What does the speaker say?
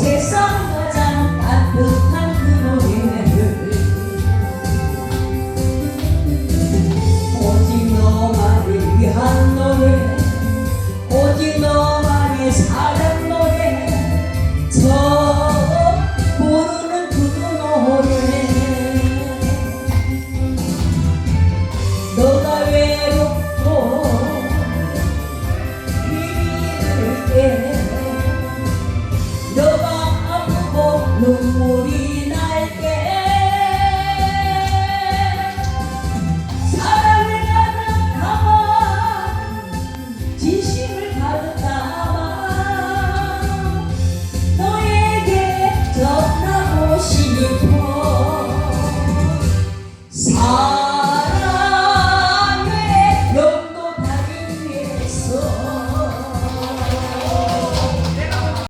세상 가장 따뜻한 그 노래를 오직 너만을 위한 노래 오직 너만의 사랑 she